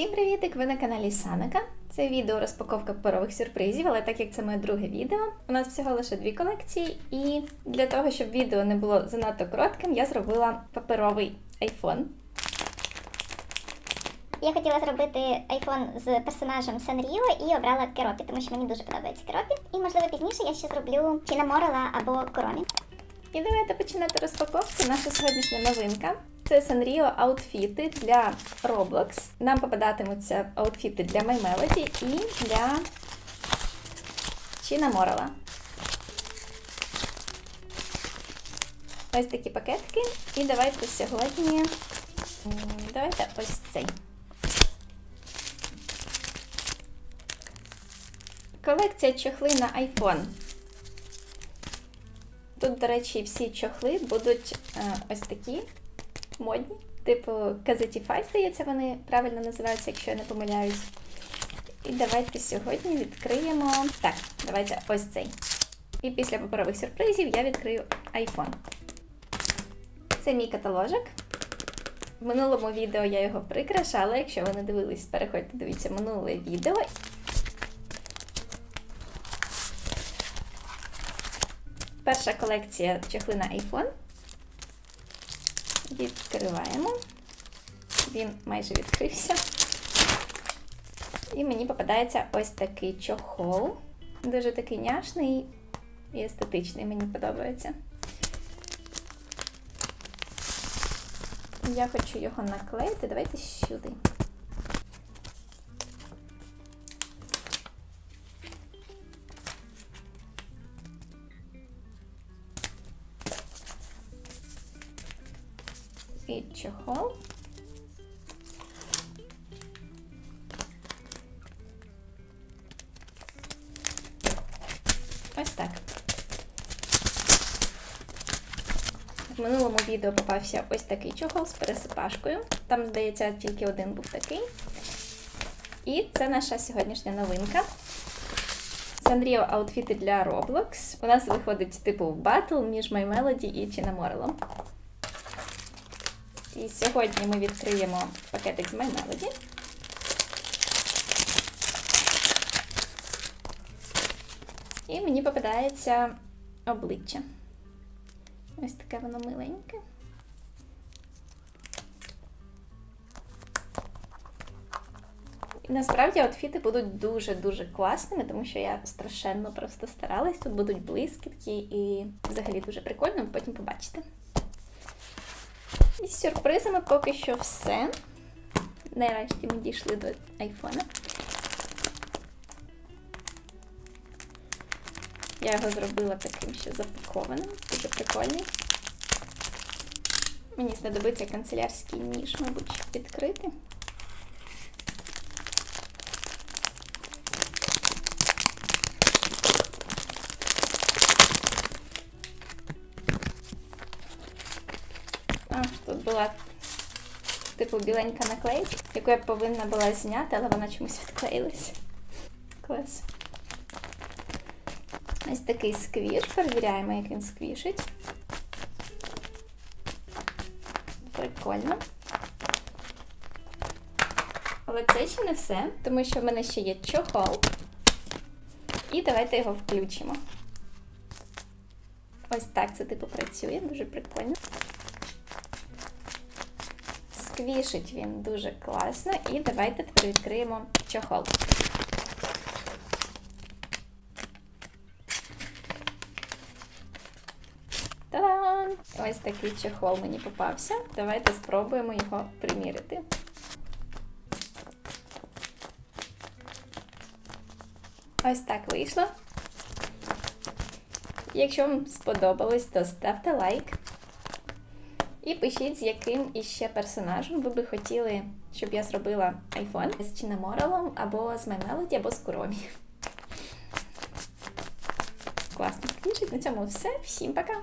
Всім привітик! Ви на каналі Санака. Це відео розпаковка паперових сюрпризів, але так як це моє друге відео, у нас всього лише дві колекції, і для того, щоб відео не було занадто коротким, я зробила паперовий айфон. Я хотіла зробити айфон з персонажем Санріо і обрала Керопі, тому що мені дуже подобається Керопі. І можливо пізніше я ще зроблю Чіна Морела або Коромі. І давайте починати розпаковку. Наша сьогоднішня новинка. Це Sanrio аутфіти для Roblox. Нам попадатимуться аутфіти для My Melody і для Чіна Морела. Ось такі пакетки. І давайте сьогодні. Давайте ось цей. Колекція чохли на iPhone. Тут, до речі, всі чохли будуть е, ось такі модні. Типу Казетіфай, здається, вони правильно називаються, якщо я не помиляюсь. І давайте сьогодні відкриємо. Так, давайте ось цей. І після паперових сюрпризів я відкрию iPhone. Це мій каталожик. В минулому відео я його прикрашала. Якщо ви не дивились, переходьте, дивіться минуле відео. Перша колекція чехли на iPhone. Відкриваємо. Він майже відкрився. І мені попадається ось такий чохол. Дуже такий няшний і естетичний, мені подобається. Я хочу його наклеїти. Давайте сюди. І чохол. Ось так. В минулому відео попався ось такий чохол з пересипашкою. Там, здається, тільки один був такий. І це наша сьогоднішня новинка. Sanrio аутфіти для Roblox. У нас виходить типу батл між My Melody і Чинаморелом. І сьогодні ми відкриємо пакетик з My І мені попадається обличчя. Ось таке воно миленьке. Насправді аутфіти будуть дуже-дуже класними, тому що я страшенно просто старалась. Тут будуть блискітки і взагалі дуже прикольно, потім побачите. І з сюрпризами поки що все. Нарешті ми дійшли до айфона. Я його зробила таким ще запакованим, дуже прикольний. Мені знадобиться канцелярський ніж, мабуть, відкрити. Тут була типу біленька наклейка, яку я повинна була зняти, але вона чомусь відклеїлась. Клас. Ось такий сквіш. Перевіряємо, як він сквішить. Прикольно. Але це ще не все, тому що в мене ще є чохол. І давайте його включимо. Ось так це типу працює, дуже прикольно. Сквішить він дуже класно. І давайте тепер відкриємо чохол. Та-дам! Ось такий чехол мені попався. Давайте спробуємо його примірити. Ось так вийшло. Якщо вам сподобалось, то ставте лайк. І пишіть, з яким іще персонажем ви би хотіли, щоб я зробила iPhone з Чинаморелом, або з Маймелоді, або з Куромі. Класно скінчить. На цьому все. Всім пока!